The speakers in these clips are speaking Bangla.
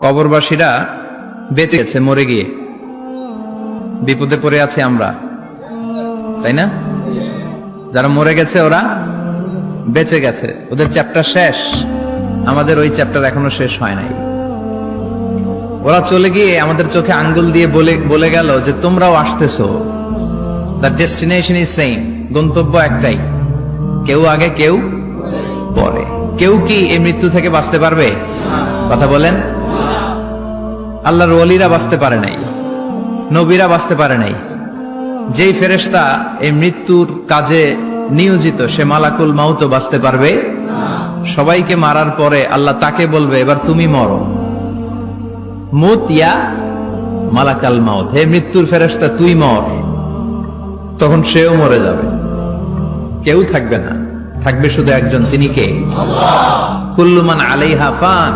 কবরবাসীরা বেঁচে গেছে, মরে গিয়ে। বিপদে পড়ে আছি আমরা। তাই না? যারা মরে গেছে, ওরা বেঁচে গেছে। ওদের চ্যাপ্টার শেষ। আমাদের ওই চ্যাপ্টার এখনও শেষ হয় নাই। ওরা চলে গিয়ে আমাদের চোখে আঙ্গুল দিয়ে বলে বলে গেল যে, তোমরাও আসতেছো। দ্য ডেস্টিনেশন ইজ সেম গন্তব্য একটাই। কেউ আগে, কেউ পরে। কেউ কি এই মৃত্যু থেকে বাঁচতে পারবে? কথা বলেন। আল্লাহর ওলিরা বাঁচতে পারে নাই, নবীরা বাঁচতে পারে নাই। যেই ফেরেশতা এই মৃত্যুর কাজে নিয়োজিত, সে মালাকুল মাউতো বাঁচতে পারবে। সবাইকে মারার পরে আল্লাহ তাকে বলবে, এবার তুমি মরো। মুত ইয়া মালাকাল মাউত, হে মৃত্যুর ফেরেশতা, তুই মর। তখন সেও মরে যাবে। কেউ থাকবে না। থাকবে শুধু একজন তিনি কে কুল্লুমান আলাইহা ফান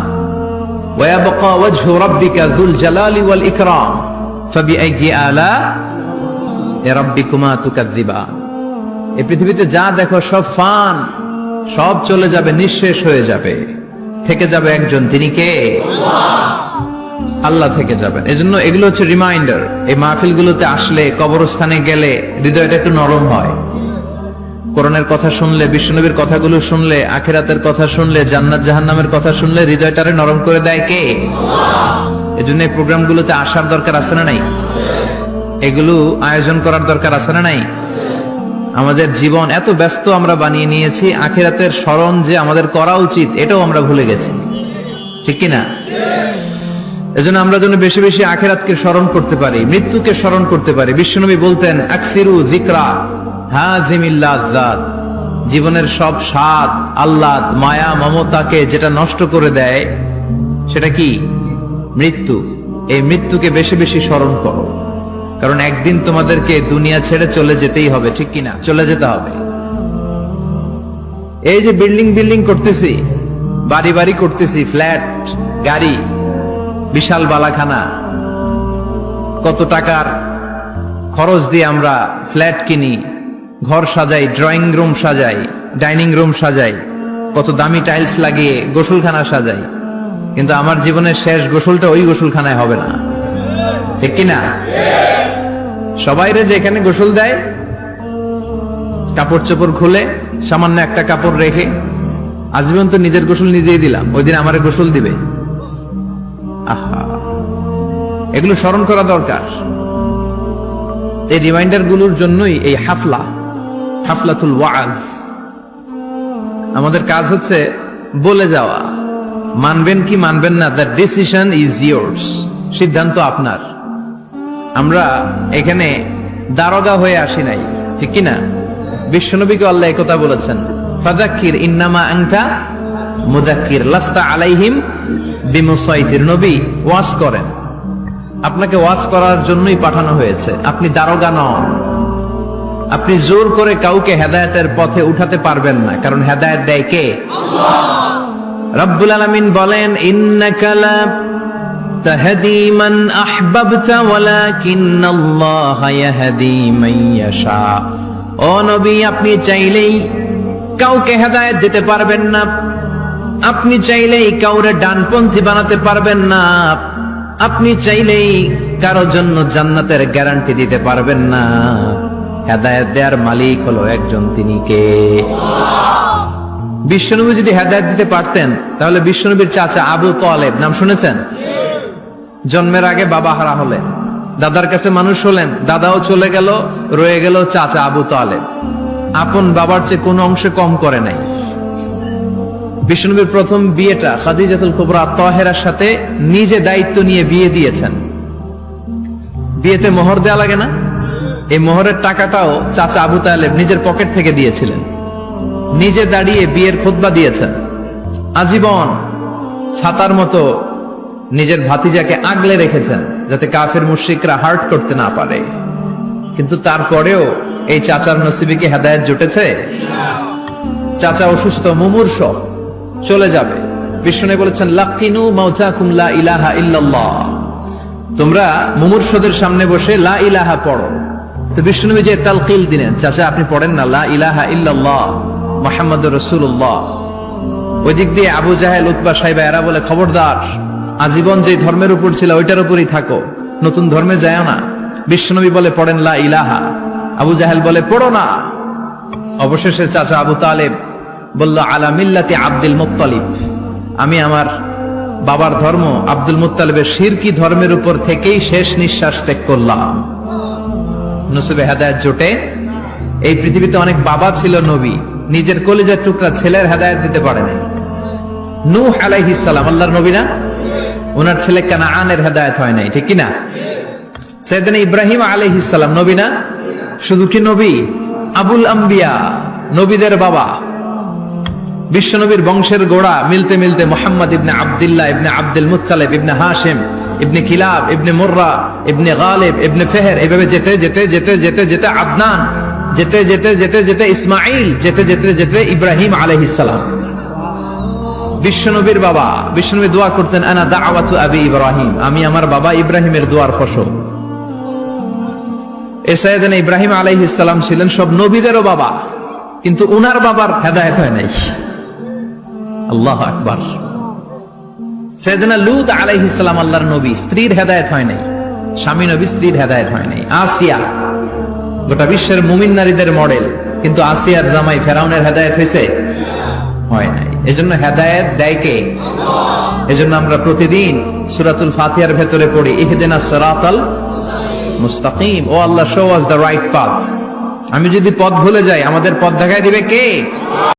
ويبقى وجه ربك ذو الجلال والإكرام فبأي آلاء ربكما تكذبان এই পৃথিবীতে যা দেখো সব ফান সব চলে যাবে নিঃশেষ হয়ে যাবে থেকে যাবে একজন তিনি কে আল্লাহ থেকে যাবেন এজন্য এগুলো হচ্ছে রিমাইন্ডার এই মাহফিলগুলোতে আসলে কবরস্থানে গেলে হৃদয়টা একটু নরম হয় কোরআনের কথা শুনলে বিষ্ণুনবীর কথাগুলো শুনলে আখেরাতের কথা শুনলে জান্নাত জাহান্নামের কথা শুনলে হৃদয়টারে নরম করে দেয় কে? এজন্য এই প্রোগ্রামগুলোতে আসার দরকার আছে না নাই? এগুলো আয়োজন করার দরকার আছে না নাই? আমাদের জীবন এত ব্যস্ত আমরা বানিয়ে নিয়েছি আখেরাতের স্মরণ যে আমাদের করা উচিত এটাও আমরা ভুলে গেছি। ঠিক কি না এজন্য আমরা যেন বেশি বেশি আখেরাতকে স্মরণ করতে পারি মৃত্যুকে স্মরণ করতে পারি। বিশ্বনবী বলতেন আকসিরু জিকরা জীবনের সব স্বাদ, আহ্লাদ, মায়া, মমতাকে যেটা নষ্ট করে দেয়, সেটা কি? মৃত্যু। এই মৃত্যুকে বেশি বেশি স্মরণ করো। কারণ একদিন তোমাদেরকে দুনিয়া ছেড়ে চলে যেতেই হবে, ঠিক কিনা? চলে যেতে হবে। এই যে বিল্ডিং বিল্ডিং করতেছি, বাড়ি বাড়ি করতেছি, ফ্ল্যাট, গাড়ি, বিশাল বালাখানা, কত টাকার খরচ দিয়ে আমরা ফ্ল্যাট কিনি ঘর সাজাই ড্রয়িং রুম সাজাই ডাইনিং রুম সাজাই, কত দামি টাইলস লাগিয়ে গোসলখানা সাজাই। কিন্তু আমার জীবনের শেষ গোসলটা ওই গোসলখানায় হবে না। ঠিক কিনা সবাইরে যে এখানে গোসল দেয় কাপড় চোপড় খুলে, সামান্য একটা কাপড় রেখে আজীবন তো নিজের গোসল নিজেই দিলাম, ওই দিন আমারে গোসল দিবে। আহা। এগুলো স্মরণ করা দরকার। এই রিমাইন্ডারগুলোর জন্যই এই হাফলা হাফলাতুল ওয়াজ। আমাদের কাজ হচ্ছে বলে যাওয়া। মানবেন কি মানবেন না, দ্য ডিসিশন ইজ ইয়োর্স। সিদ্ধান্ত আপনার। আমরা এখানে দারোগা হয়ে আসি নাই, ঠিক কি না? বিশ্বনবীকে আল্লাহ একথা বলেছেন ফাদাক্কির ইন্নামা আংতা মুদাক্কির লাস্তা আলাইহিম বিমুসাইতির। নবী ওয়াজ করেন। আপনাকে ওয়াজ করার জন্যই পাঠানো হয়েছে। আপনি দারোগা নন। আপনি জোর করে কাউকে হেদায়তের পথে উঠাতে পারবেন না কারণ হেদায়েত দেয় কে? রব্বুল আলামিন বলেন ইন্নাকা লা তাহদি মান আহবাবতা ওয়ালাকিন্নাল্লাহা ইয়াহদি মান ইয়াশা। ও নবী আপনি চাইলেই কাউকে হেদায়েত দিতে পারবেন না আপনি চাইলেই কাউরে ডানপন্থী বানাতে পারবেন না আপনি চাইলেই কারও জন্য জান্নাতের গ্যারান্টি দিতে পারবেন না। হেদায়েত দেওয়ার মালিক হলো একজন তিনি কে? বিশ্বনবী যদি হেদায়েত দিতে পারতেন, তাহলে বিশ্বনবীর চাচা আবু তোয়ালেব নাম শুনেছেন? জন্মের আগে বাবা হারা হলেন, দাদার কাছে মানুষ হলেন, দাদাও চলে গেল, রয়ে গেল চাচা আবু তোয়ালেব আপন বাবার চেয়ে কোনো অংশে কম করে নাই। বিষ্ণুবীর প্রথম বিয়েটা খাদিজাতুল কুবরা তাহেরার সাথে নিজে দায়িত্ব নিয়ে বিয়ে দিয়েছেন। বিয়েতে মোহর দেয়া লাগে না? এই মোহরের টাকাটাও চাচা আবু তালেব নিজের পকেট থেকে দিয়েছিলেন। নিজে দাঁড়িয়ে বিয়ের খুতবা দিয়েছেন। আজীবন ছাতার মতো নিজের ভাতিজাকে আগলে রেখেছেন, যাতে কাফের মুশ্রিকরা হার্ট করতে না পারে। কিন্তু তারপরেও এই চাচার নসিবিকে হেদায়ত জুটেছে? চাচা অসুস্থ, মুমূর্ষ, চলে যাবে। বিষ্ণু বলেছেন, লাকিনু মাউচাকুম লা ইলাহা ইল্লাল্লাহ। তোমরা মুমূর্ষদের সামনে বসে লা ইলাহা পড়ো। তো বিষ্ণুনবী যে তালকিল দিলেন, চাচা, আপনি পড়েন না, লা ইলাহা ইল্লাল্লাহ মুহাম্মাদুর রাসূলুল্লাহ। ওই দিক দিয়ে আবু জাহেল, উতবা সাহেবা এরা বলে, খবরদার, আজীবন যে ধর্মের উপর ছিল, ওইটার উপরই থাকো, নতুন ধর্মে যায় না। বিশ্বনবী বলে, পড়েন লা ইলাহা। আবু জাহেল বলে, পড়ো না। অবশেষে চাচা আবু তালেব বলল, আলা মিল্লাতি আব্দুল মুত্তালিব। আমি আমার বাবার ধর্ম আব্দুল মুত্তালিবের শিরকি ধর্মের উপর থেকেই শেষ নিঃশ্বাস ত্যাগ করলাম। হেদায়ত জোটে। এই পৃথিবীতে অনেক বাবা ছিল নবী, নিজের কলিজার টুকরা ছেলের হেদায়ত দিতে আল্লাহর নবী না? ওনার ছেলে হয় নাই, ঠিক ইব্রাহিম নবী না? শুধু কি নবী? আবুল আম্বিয়া, নবীদের বাবা। বিশ্বনবীর বংশের গোড়া মিলতে মিলতে Muhammad ibn Abdullah ibn Abdul Muttalib ibn Hashim ibn Kilab ibn Murrah, ibn Ghalib, ibn Fihr, এইভাবে যেতে যেতে যেতে যেতে যেতে আদনান, যেতে যেতে যেতে যেতে ইসমাইল যেতে যেতে যেতে ইব্রাহিম আলাইহিস সালাম। বিশ্বনবীর বাবা, বিশ্বনবী দোয়া করতেন, আনা দা দাওয়াতু আবি ইব্রাহিম আমি আমার বাবা ইব্রাহিমের দোয়ার ফসল। এসাইদিন ইব্রাহিম আলাইহিস সালাম ছিলেন সব নবীদেরও বাবা, কিন্তু উনার বাবার হেদায়েত হয় নাই। আল্লাহ আকবার। সৈয়দনা লুত আলাইহিস সালাম আল্লাহর নবী, স্ত্রীর হেদায়েত হয় নাই। স্বামী নবী স্ত্রীর হেদায়েত হয় নাই। আসিয়া, গোটা বিশ্বের মুমিন নারীদের মডেল, কিন্তু আসিয়ার জামাই ফেরাউনের হেদায়েত হয়েছে? হয় নাই। এজন্য হেদায়েত দেয় কে? এজন্য আমরা প্রতিদিন সূরাতুল ফাতিহার ভেতরে পড়ি, ইহদিনা সিরাতাল মুস্তাকিম। O Allah show us the right path আমি যদি পথ ভুলে যাই, আমাদের পথ দেখায় দিবে কে?